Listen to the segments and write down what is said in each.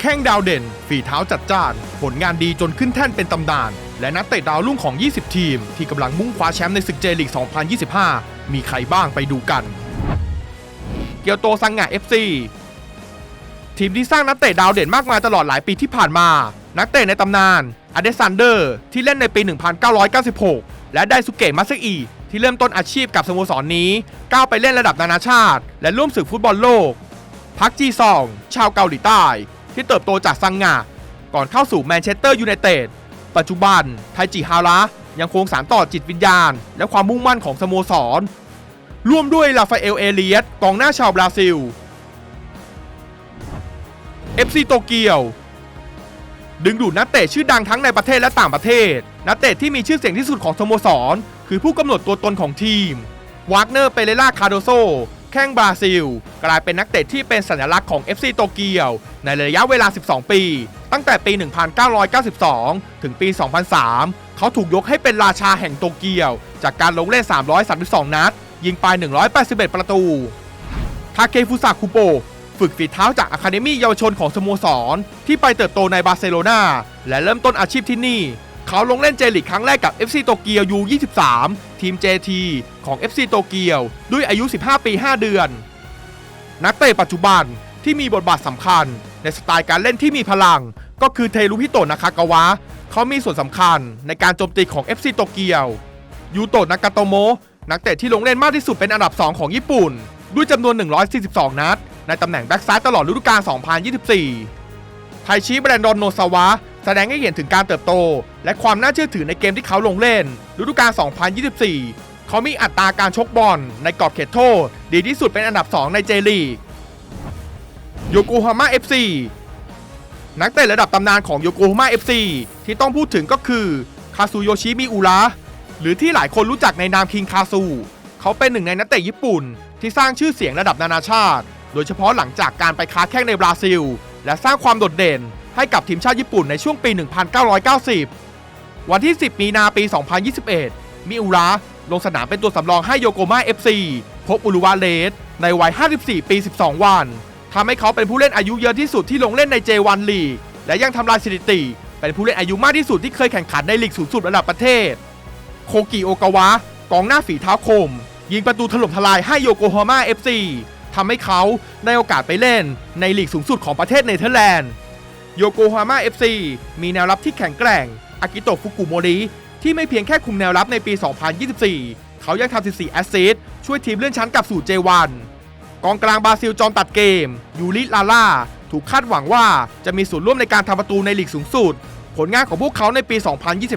แข้งดาวเด่น ฝีเท้าจัดจ้าน ผลงานดีจนขึ้นแท่นเป็นตำนาน และนักเตะดาวรุ่งของ 20 ทีม ที่กำลังมุ่งคว้าแชมป์ในศึกเจลีก 2025 มีใครบ้างไปดูกัน เกียวโตซังงะ FC ทีมที่สร้างนักเตะดาวเด่นมากมายตลอดหลายปีที่ผ่านมา นักเตะในตำนานอเดซันเดอร์ ที่เล่นในปี 1996 และไดสุเกะมัสอิที่เริ่มต้นอาชีพกับสโมสรนนี้ก้าวไปเล่นระดับนานาชาติ และร่วมศึกฟุตบอลโลก พักจีซอง ชาวเกาหลีใต้ ที่เติบโตจากซังงะก่อนเข้าสู่แมนเชสเตอร์ยูไนเต็ดปัจจุบันไทจิฮาระยังคงสานต่อจิตวิญญาณ และความมุ่งมั่นของสโมสร ร่วมด้วยลาฟาเอลเอเลียสกองหน้าชาวบราซิล FC โตเกียว ดึงดูดนักเตะชื่อดังทั้งในประเทศและต่างประเทศ นักเตะที่มีชื่อเสียงที่สุดของสโมสร คือผู้กำหนดตัวตนของทีม วากเนอร์ เปเรล่า คาโดโซ แข้งบราซิล กลายเป็นนักเตะที่เป็นสัญลักษณ์ของ FC โตเกียว ในระยะเวลา 12 ปี ตั้งแต่ปี 1992 ถึงปี 2003 เขาถูกยกให้เป็นราชาแห่งโตเกียว จากการลงเล่น 332 นัด ยิงไป 181 ประตู ทาเคฟุสะคุโปฝึกฝีเท้าจากอะคาเดมี่เยาวชนของสโมสร ที่ไปเติบโตในบาร์เซโลนาและเริ่มต้นอาชีพที่นี่ เขาลงเล่นเจลีกครั้งแรกกับ FC โตเกียว U23 ทีม JT ของ FC โตเกียว ด้วยอายุ 15 ปี 5 เดือน นักเตะปัจจุบันที่มีบทบาทสำคัญ ในสไตล์การเล่นที่มีพลัง ก็คือเทรุฮิโตะนากากาวะ เขามีส่วนสำคัญในการโจมตีของ FC โตเกียว ยูโตะนากาโตโมะนักเตะที่ลงเล่นมากที่สุดเป็นอันดับ 2 ของญี่ปุ่น ด้วยจำนวน 142 นัด ในตำแหน่งแบ็กซ้ายตลอดฤดูกาล 2024 ไทชิแบรนดอนโนซาวะแสดงให้เห็นถึงการเติบโต และความน่าเชื่อถือในเกมที่เขาลงเล่นฤดูกาล2024 เขามีอัตราการชกบอลในกรอบเขตโทษ ดีที่สุดเป็นอันดับ 2 ในเจลีกโยโกฮาม่า FC นักเตะระดับตำนานของโยโกฮาม่า FC ที่ต้องพูดถึงก็คือ คาซูโยชิมิอุระหรือที่หลายคนรู้จักในนามคิงคาซู เขาเป็นหนึ่งในนักเตะญี่ปุ่น ที่สร้างชื่อเสียงระดับนานาชาติ โดยเฉพาะหลังจากการไปค้าแข้งในบราซิล และสร้างความโดดเด่น ให้กับทีมชาติญี่ปุ่นในช่วงปี 1990 วันที่ 10 มีนาปี 2021 มิอุระ ลงสนามเป็นตัวสำรองให้โยโกมาเอฟซีพบอุรุวาเลสในวัย 54 ปี 12 วันทำให้เขาเป็นผู้เล่นอายุเยอะที่สุดที่ลงเล่นใน J1 ลีกและยังทำลายสถิติ เป็นผู้เล่นอายุมากที่สุดที่เคยแข่งขันในลีกสูงสุดระดับประเทศ โคกิโอกาวะ กองหน้าฝีเท้าคม ยิงประตูถล่มทลายให้โยโกฮาม่า FC ทำให้เขาได้โอกาสไปเล่นในลีกสูงสุดของประเทศเนเธอร์แลนด์โยโกฮาม่า FC มีแนวรับที่แข็งแกร่งอากิโตะฟุกุโมริ ที่ไม่เพียงแค่คุมแนวรับในปี 2024 เขายังทำ 14 แอสซิสต์ช่วยทีมเลื่อนชั้นกลับสู่ J1 กองกลางบราซิลจอมตัดเกม ยูริลาล่า ถูกคาดหวังว่าจะมีส่วนร่วมในการทำประตูในลีกสูงสุด ผลงานของพวกเขาในปี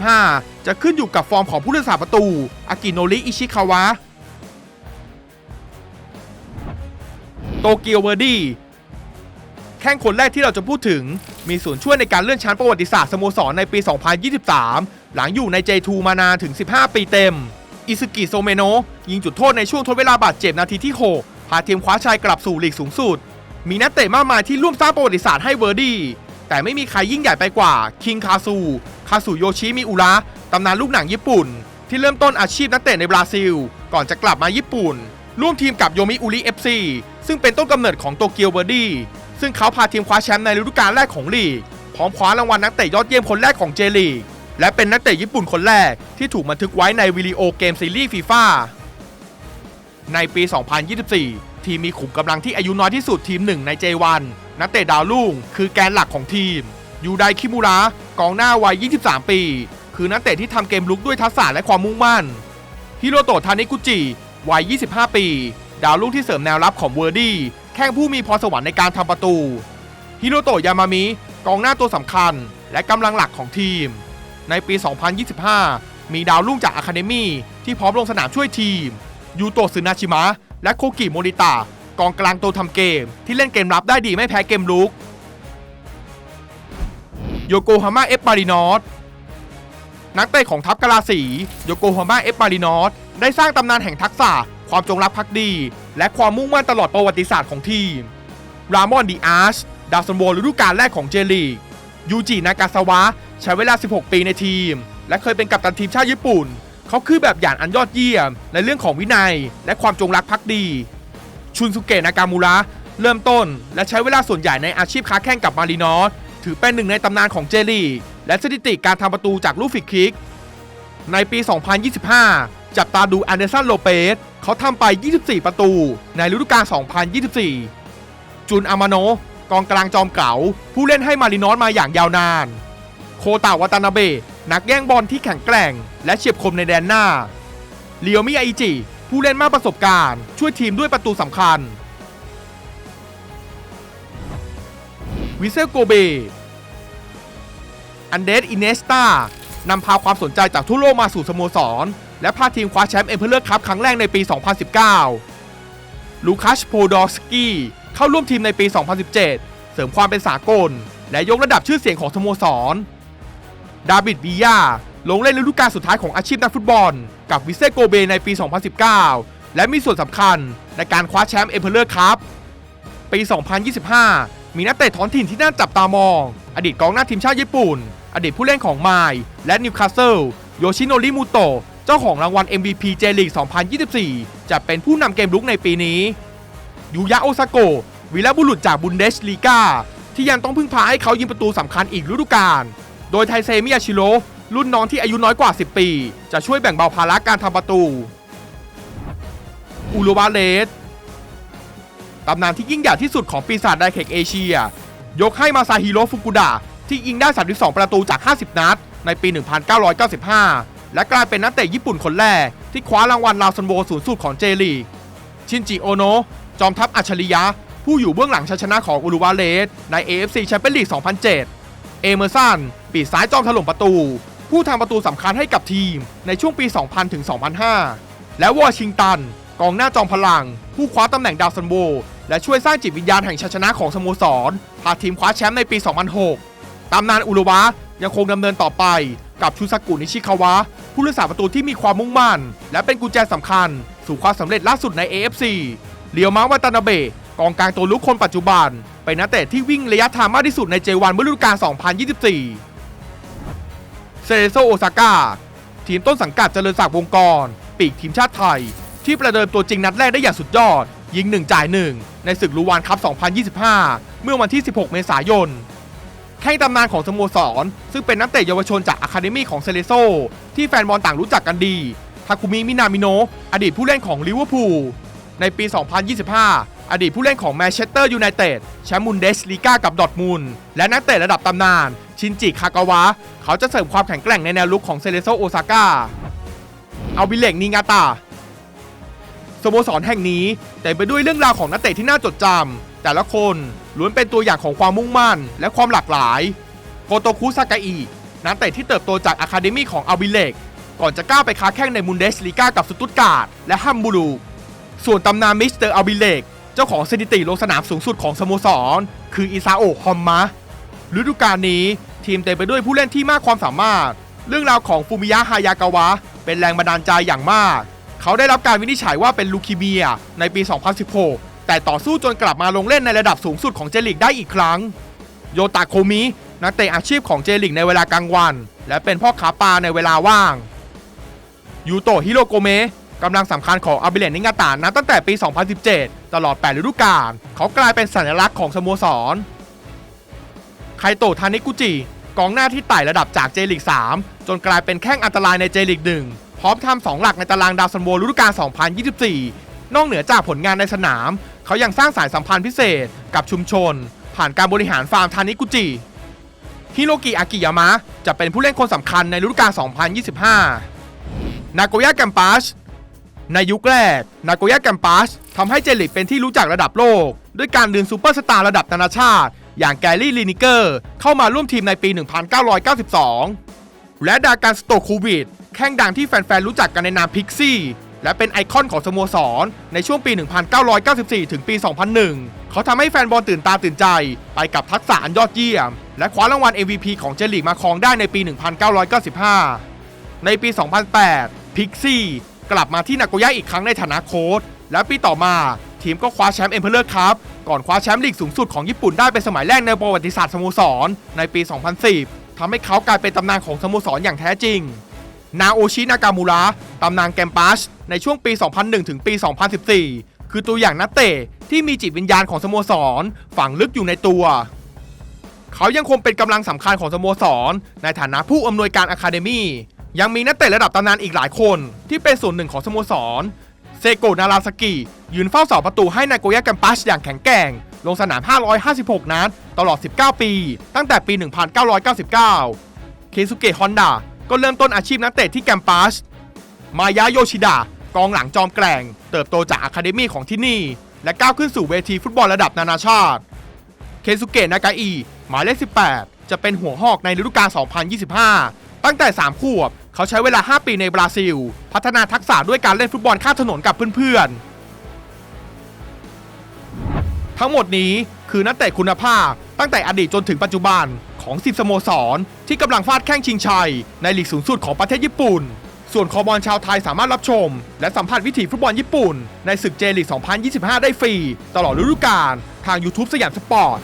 2025 จะขึ้นอยู่กับฟอร์มของผู้รักษาประตู อากิโนริอิชิคาวะ โตเกียวเวอร์ดี้แข้งคนแรกที่เราจะพูดถึง มีส่วนช่วยในการเลื่อนชั้นประวัติศาสตร์สโมสรในปี 2023 หลังอยู่ใน J2 มานานถึง 15 ปีเต็ม อิซึกิโซเมโนะยิงจุดโทษในช่วงทดเวลาบาดเจ็บนาทีที่ 6 พาทีมคว้าชัยกลับสู่ลีกสูงสุด มีนักเตะมากมายที่ร่วมสร้างประวัติศาสตร์ให้เวอร์ดี้แต่ไม่มีใครยิ่งใหญ่ไปกว่าคิงคาซูคาซูโยชิมิอุระตำนานลูกหนังญี่ปุ่น ที่เริ่มต้นอาชีพนักเตะในบราซิล ก่อนจะกลับมาญี่ปุ่น ร่วมทีมกับโยมิอุริเอฟซีซึ่งเป็นต้นกำเนิดของโตเกียวเวอร์ดี้ซึ่งเขาพาทีมคว้าแชมป์ในฤดูกาลแรกของลีกพร้อมคว้ารางวัลนักเตะยอดเยี่ยมคนแรกของเจลีก และเป็นนักเตะญี่ปุ่นคนแรกที่ถูกบันทึกไว้ในวิดีโอเกมซีรีส์ฟีฟ่าในปี 2024 ทีมมีขุมกำลังที่อายุน้อยที่สุดทีมหนึ่งใน J1 นักเตะดาวรุ่งคือแกนหลักของทีม ยูไดคิมุระกองหน้าวัย 23 ปี คือนักเตะที่ทำเกมลุกด้วยทักษะและความมุ่งมั่น ฮิโรโตะทานิกุจิวัย 25 ปี ดาวรุ่งที่เสริมแนวรับของเวอร์ดี้ แข้งผู้มีพรสวรรค์ในการทำประตู ฮิโรโตะยามามิ กองหน้าตัวสำคัญ และกำลังหลักของทีม ในปี 2025 มีดาวรุ่งจากอะคาเดมี่ที่พร้อมลงสนามช่วยทีม ยูโตะซึนาชิมะ และโคกิโมริตะกองกลางตัวทำเกม ที่เล่นเกมรับได้ดีไม่แพ้เกมลุก โยโกฮาม่าเอฟมารินอสนักเตะของทัพกะลาสี โยโกฮาม่าเอฟมารินอสได้สร้างตำนานแห่งทักษะ ความจงรักภักดี และความมุ่งมั่นตลอดประวัติศาสตร์ของทีม รามอนดีอาร์ชดาวซันโวฤดูกาลแรกของเจลีก ยูจินากาซาวะ ใช้เวลา 16 ปีในทีม และเคยเป็นกัปตันทีมชาติญี่ปุ่น เขาคือแบบอย่างอันยอดเยี่ยม ในเรื่องของวินัย และความจงรักภักดี ชุนสุเกะนากามูระเริ่มต้น และใช้เวลาส่วนใหญ่ในอาชีพค้าแข่งกับมารินอสถือเป็นหนึ่งในตำนานของเจลีและสถิติการทำประตูจากลูกฟรีคิก ในปี 2025 จับตาดูแอนเดอร์สันโลเปสเขาทำไป 24 ประตู ในฤดูกาล2024 จุนอามาโน กองกลางจอมเก๋าผู้เล่นให้มารินอสมาอย่างยาวนาน โคตาวาตานาเบะนักแย่งบอลที่แข็งแกร่ง และเฉียบคมในแดนหน้าเลียวมิยาอิจิ ผู้เล่นมากประสบการณ์ ช่วยทีมด้วยประตูสำคัญ วิเซลโกเบ อันเดสอินเนสตานำพาความสนใจจากทั่วโลกมาสู่สโมสร และพาทีมคว้าแชมป์เอมเพลเลอร์คัพครั้งแรกในปี 2019 ลูคัสโพดอสกี้ เข้าร่วมทีมในปี 2017 เสริมความเป็นสากล และยกระดับชื่อเสียงของสโมสร ดาบิดบียาลงเล่นฤดูกาลสุดท้ายของอาชีพนักฟุตบอล กับวิเซโกเบในปี 2019 และมีส่วนสำคัญในการคว้าแชมป์เอเพลเลอร์คัพปี 2025 มีนักเตะท้องถิ่นที่น่าจับตามอง อดีตกองหน้าทีมชาติญี่ปุ่น อดีตผู้เล่นของไมล์และนิวคาสเซิลโยชิโนริมูโตะเจ้าของรางวัล MVP J League 2024 จะเป็นผู้นำเกมลุกในปีนี้ ยูยะโอซาโกะวีรบุรุษจากบุนเดสลีกาที่ยังต้องพึ่งพาให้เขายิงประตูสำคัญอีกฤดูกาล โดยไทเซมิยาชิโรรุ่นน้องที่อายุน้อยกว่า 10 ปี จะช่วยแบ่งเบาภาระการทำประตู อูรุบาเลสตำนานที่ยิ่งใหญ่ที่สุดของปีศาจไดเทคเอเชีย ยกให้มาซาฮิโรฟุกุดะที่ยิงได้ 32 ประตูจาก 50 นัด ในปี 1995 และกลายเป็นนักเตะญี่ปุ่นคนแรก ที่คว้ารางวัลลาวซันโบสูงสุดของเจลีกชินจิโอโนะ จอมทัพอัจฉริยะ ผู้อยู่เบื้องหลังชัยชนะของอุรุวาเลสใน AFC แชมเปี้ยนลีก 2007 เอเมอร์สันปีซ้ายจอมถล่มประตู ผู้ทำประตูสำคัญให้กับทีมในช่วงปี 2000 ถึง 2005 และวอชิงตัน กองหน้าจอมพลัง ผู้คว้าตำแหน่งดาวซันโบและช่วยสร้างจิตวิญญาณแห่งชัยชนะของสโมสรพาทีมคว้าแชมป์ในปี 2006 ตำนานอุรุวะยังคงดำเนินต่อไปกับชูซากุนิชิคาวะ ผู้รักษาประตูที่มีความมุ่งมั่น และเป็นกุญแจสำคัญ สู่ความสำเร็จล่าสุดใน AFC เลียวมาวาตานาเบะกองกลางตัวลุกคนปัจจุบัน เป็นนักเตะที่วิ่งระยะทางมากที่สุดใน J1 เมื่อฤดูกาล 2024 เซเรโซโอซาก้าทีมต้นสังกัดเจริญศักดิ์วงกร ปีกทีมชาติไทย ที่ประเดิมตัวจริงนัดแรกได้อย่างสุดยอด ยิง 1 จ่าย 1 ในศึกลูวานคัพ 2025 เมื่อวันที่ 16 เมษายนแข่งตำนานของสโมสร ซึ่งเป็นนักเตะเยาวชนจากอะคาเดมี่ของเซเลโซที่แฟนบอลต่างรู้จักกันดีทาคุมิมินามิโนะอดีตผู้เล่นของลิเวอร์พูล ในปี 2025 อดีตผู้เล่นของแมนเชสเตอร์ยูไนเต็ดแชมป์มุนเดสลีกากับดอทมุนและนักเตะระดับตำนาน ชินจิคากาวะ เขาจะเสริมความแข็งแกร่งในแนวลุกของเซเลโซโอซาก้าเอาวิเลกนิงาตาสโมสรแห่งนี้แต่ไปด้วยเรื่องราวของนักเตะที่น่าจดจำแต่ละคนล้วนเป็นตัวอย่างของความมุ่งมั่น และความหลากหลายโกโตคุซากาอินักเตะที่เติบโตจากอะคาเดมี่ของอาวิเลกก่อนจะก้าวไปค้าแข่งในมุนเดสลีกากับสตุตการ์ดและฮัมบูรู ส่วนตำนานมิสเตอร์อาวิเลก เจ้าของสถิติลงสนามสูงสุดของสโมสร คืออิซาโอะฮอมมะฤดูกาลนี้ทีมเต็มไปด้วยผู้เล่นที่มากความสามารถ เรื่องราวของฟูมิยะฮายากาวะ เป็นแรงบันดาลใจอย่างมาก เขาได้รับการวินิจฉัยว่าเป็นลูคีเมียในปี 2016 แต่ต่อสู้จนกลับมาลงเล่นในระดับสูงสุดของเจลิกได้อีกครั้ง โยตาโคมินักเตะอาชีพของเจลิกในเวลากลางวัน และเป็นพ่อค้าปลาในเวลาว่างยูโตฮิโรโกเมะ กำลังสำคัญของอาบิเลนนิงาตานับตั้งแต่ปี 2017 ตลอด 8 ฤดูกาลเขากลายเป็นสัญลักษณ์ของสโมสร ไคโตะทานิกุจิ กองหน้าที่ไต่ระดับจากเจลิก 3 จนกลายเป็นแข้งอันตรายในเจลิก 1 พร้อมทำสองหลักในตารางดาวซันโวฤดูกาล 2024 นอกเหนือจากผลงานในสนาม เขายังสร้างสายสัมพันธ์พิเศษกับชุมชน ผ่านการบริหารฟาร์มทานิกุจิฮิโรกิอากิยามะจะเป็นผู้เล่นคนสำคัญในฤดูกาล 2025 นาโกย่าแกมปัส ในยุคแรก นาโกย่าแกมปัสทำให้เจลิกเป็นที่รู้จักระดับโลก ด้วยการดึงซูเปอร์สตาร์ระดับนานาชาติ อย่างแกรี่ลินิเกอร์ เข้ามาร่วมทีมในปี 1992 และดาการสโตคูวิดแข้งดังที่แฟนๆรู้จักกันในนามพิกซี่และเป็นไอคอนของสโมสร ในช่วงปี 1994 ถึงปี 2001 เขาทำให้แฟนบอลตื่นตาตื่นใจ ไปกับทักษะอันยอดเยี่ยม และคว้ารางวัล MVP ของเจลีกมาครองได้ในปี 1995 ในปี 2008 พิกซี่ กลับมาที่นาโกย่าอีกครั้งในฐานะโค้ชและปีต่อมาทีมก็คว้าแชมป์เอ็มเพลเลอร์คัพก่อนคว้าแชมป์ลีกสูงสุดของญี่ปุ่นได้เป็นสมัยแรกในประวัติศาสตร์สโมสร ในปี 2010ทำให้เขากลายเป็นตำนานของสโมสรอย่างแท้จริง นาโอชินากามูระตำนานแกมปัสในช่วงปี 2001 ถึงปี 2014 คือตัวอย่างนักเตะที่มีจิตวิญญาณของสโมสรฝังลึกอยู่ในตัว เขายังคงเป็นกำลังสำคัญของสโมสร ในฐานะผู้อำนวยการอะคาเดมี่ ยังมีนักเตะระดับตำนานอีกหลายคนที่เป็นส่วนหนึ่งของสโมสร เซโกะนาราสกิยืนเฝ้าเสาประตูให้นายโกยะกัมปัชอย่างแข็งแกร่ง ลงสนาม 556 นัดตลอด 19 ปี ตั้งแต่ปี 1999 เคซุเกะฮอนดาก็เริ่มต้นอาชีพนักเตะที่แกมปัสมายะโยชิดะกองหลังจอมแกร่ง เติบโตจากอะคาเดมี่ของที่นี่ และก้าวขึ้นสู่เวทีฟุตบอลระดับนานาชาติ เคซุเกะนากาอิหมายเลข 18 จะเป็นหัวหอกในฤดูกาล 2025 ตั้งแต่ 3 ขวบ เขาใช้เวลา 5 ปีในบราซิล พัฒนาทักษะด้วยการเล่นฟุตบอลข้ามถนนกับเพื่อนๆ ทั้งหมดนี้คือนักเตะคุณภาพ ตั้งแต่อดีตจนถึงปัจจุบันของ10สโมสร ที่กำลังฟาดแข้งชิงชัย ในลีกสูงสุดของประเทศญี่ปุ่น ส่วนคอบอลชาวไทยสามารถรับชม และสัมผัสวิถีฟุตบอลญี่ปุ่น ในศึกเจลีก 2025 ได้ฟรี ตลอดฤดูกาลทาง YouTube สยามสปอร์ต